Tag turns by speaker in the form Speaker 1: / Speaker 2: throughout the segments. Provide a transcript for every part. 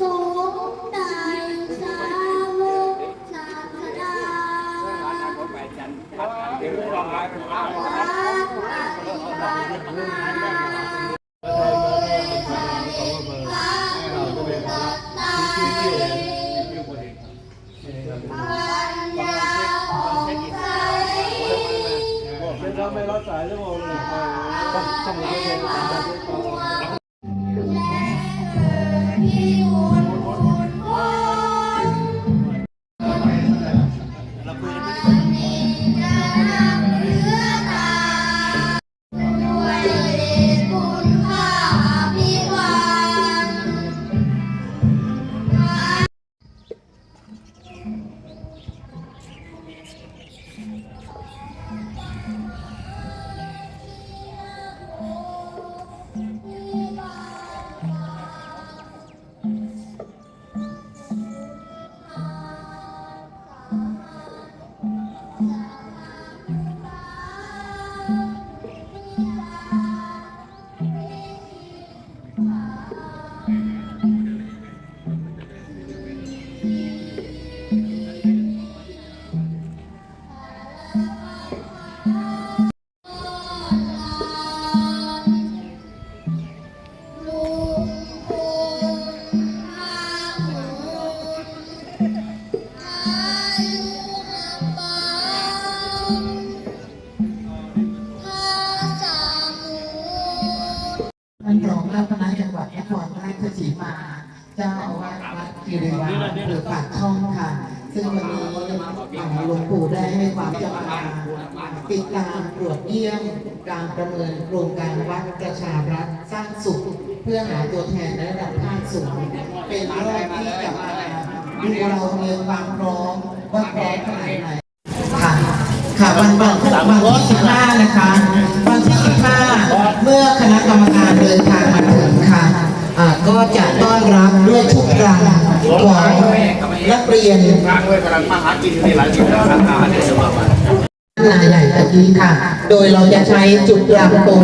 Speaker 1: สงในสาวกศาสดาพระปฏิบัติมาปัญญาของใส
Speaker 2: ถ้าไม่รับสายชั่วโมงหนึ่งต้องต้องรับเลง เจ้า
Speaker 3: อาวาสวัดกิริวาอำเภอปากช่องค่ะ ซึ่งวันนี้หลวงปู่ได้ให้ความกรุณาติดตามตรวจเยี่ยมการประเมินโครงการวัดประชารัฐสร้างสุข เพื่อหาตัวแทนในระดับภาคสูงเป็นรอบที่จะมาดูเรามีความพร้อมว่าพร้อมขนาดไหนค่ะ ค่ะวันวันวันที่15นะคะ รียน
Speaker 4: ทางเว้ยกำลังมาหากินอยู่นี่หลายสิบแล้างอาหารเนี่ยจะมามา
Speaker 3: นาใหญ่ตะกี้ค่ะ โดยเราจะใช้จุดรำตรง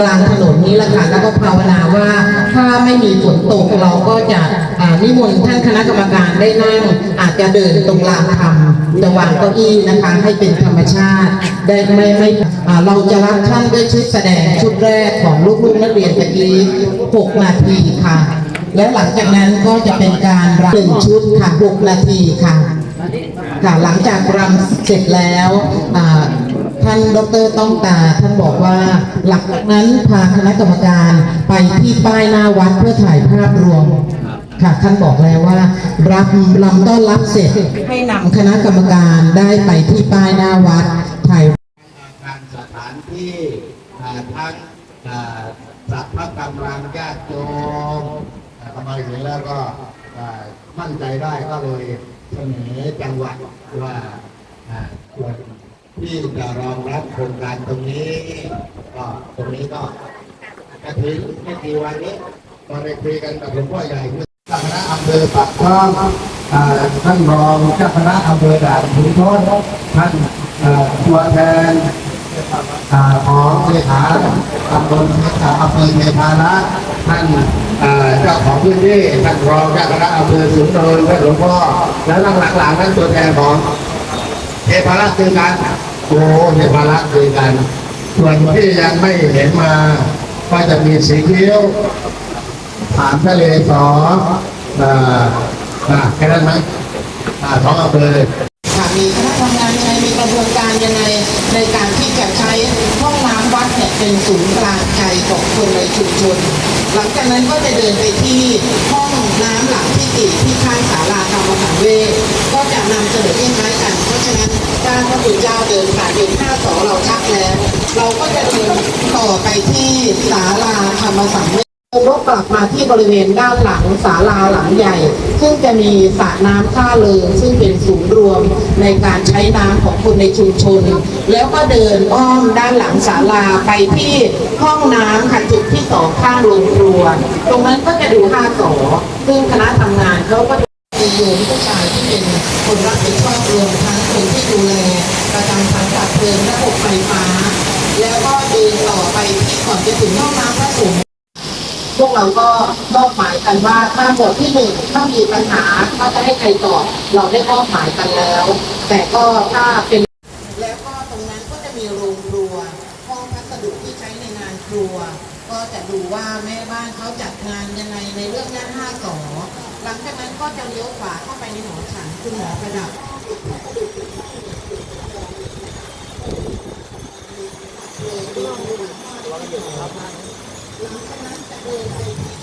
Speaker 3: กลางถนนนี้ละค่ะ แล้วก็ภาวนาว่าถ้าไม่มีฝนตกเราก็จะนิมนต์ท่านคณะกรรมการได้นั่ง อาจจะเดินตรงลานธรรมจะวางเก้าอี้นะคะให้เป็นธรรมชาติ ได้ไม่ไม่เราจะรับท่านด้วยชุดแสดงชุดแรกของลูกๆนักเรียนตะกี้6นาทีค่ะ แล้วหลังจากนั้นก็จะเป็นการรำหนึ่งชุดค่ะ6นาทีค่ะค่ะหลังจากรำเสร็จแล้วท่านดรต้องตาท่านบอกว่าหลังจากนั้นพาคณะกรรมการไปที่ป้ายหน้าวัดเพื่อถ่ายภาพรวมค่ะท่านบอกแล้วว่า รับลำต้อนรับเสร็จให้นำคณะกรรมการได้ไปที่ป้ายหน้าวัดถ่าย
Speaker 4: การสถานที่อ่าทั้งอ่าสัพพะกำลังญาติโยม อ่าทำไมเห็นแล้วก็มั่นใจได้ก็เลยเสนอจังหวัดว่าควรที่จะรองรับโครงการตรงนี้ก็ตรงนี้ก็กระถิ่นไม่กี่วันนี้ก็ได้คุยกันกับหลวงพ่อใหญ่เจ้าคณะอำเภอปากช่องท่านรองเจ้าคณะอำเภอด่านขุนทดท่านตัวแทนของเลขาตำบลอ่าอำเภอเทพารักษ์ท่าน เจ้าของพื้นที่ท่านรองเจ้าคณะอำเภอสุนทรท่านหลวงพ่อแล้วหลังหลังๆท่านตัวแทนของเทพารักษ์คือกันโอ้เทพารักษ์คือกัน ส่วนที่ยังไม่เห็นมาก็จะมีสีคิ้วผานทะเลสออ่าอ่าแค่นั้นไหมอ่าสองอำเภอ
Speaker 3: มีคณะทำงานยังไงมีกระบวนการยังไงในการที่จะใช้ห้องน้ำวัดเนี่ยเป็นศูนย์กลางใจของคนในชุมชน หลังจากนั้นก็จะเดินไปที่ห้องน้ำหลังที่ติที่ข้างศาลาธรรมสังเวก็จะนำเสนอคล้ายๆกัน เพราะฉะนั้นด้านพระคุณเจ้าเดินผ่านเดินห้าสอเราชักแล้ว เราก็จะเดินต่อไปที่ศาลาธรรมสังเว ชรถกลับมาที่บริเวณด้านหลังศาลาหลังใหญ่ ซึ่งจะมีสระน้ำท่าเริงซึ่งเป็นศูนย์รวมในการใช้น้ำของคนในชุมชน แล้วก็เดินอ้อมด้านหลังศาลาไปที่ห้องน้ำค่ะจุดที่สองข้างโรงครัว ตรงนั้นก็จะดูห้าสอซึ่งคณะทำงานเขาก็มีโยมผู้ชายที่เป็นคนรับผิดชอบรวมทั้งคนที่ดูแลประจำทางดับเพลิงระบบไฟฟ้า แล้วก็เดินต่อไปที่ก่อนจะถึงห้องน้ำพระสงฆ์ พวกเราก็มอบหมายกันว่าถ้าหมวดที่หนึ่งถ้ามีปัญหาถ้าจะให้ใครตอบเราได้มอบหมายกันแล้ว แต่ก็ถ้าเป็นแล้วก็ตรงนั้นก็จะมีโรงครัวห้องพัสดุที่ใช้ในงานครัว ก็จะดูว่าแม่บ้านเขาจัดงานยังไงในเรื่องงานห้าสอหลังจากนั้นก็จะเลี้ยวขวาเข้าไปในหอฉันคุณหมอประดับลังจากนั้นจะ Nón xe đạp.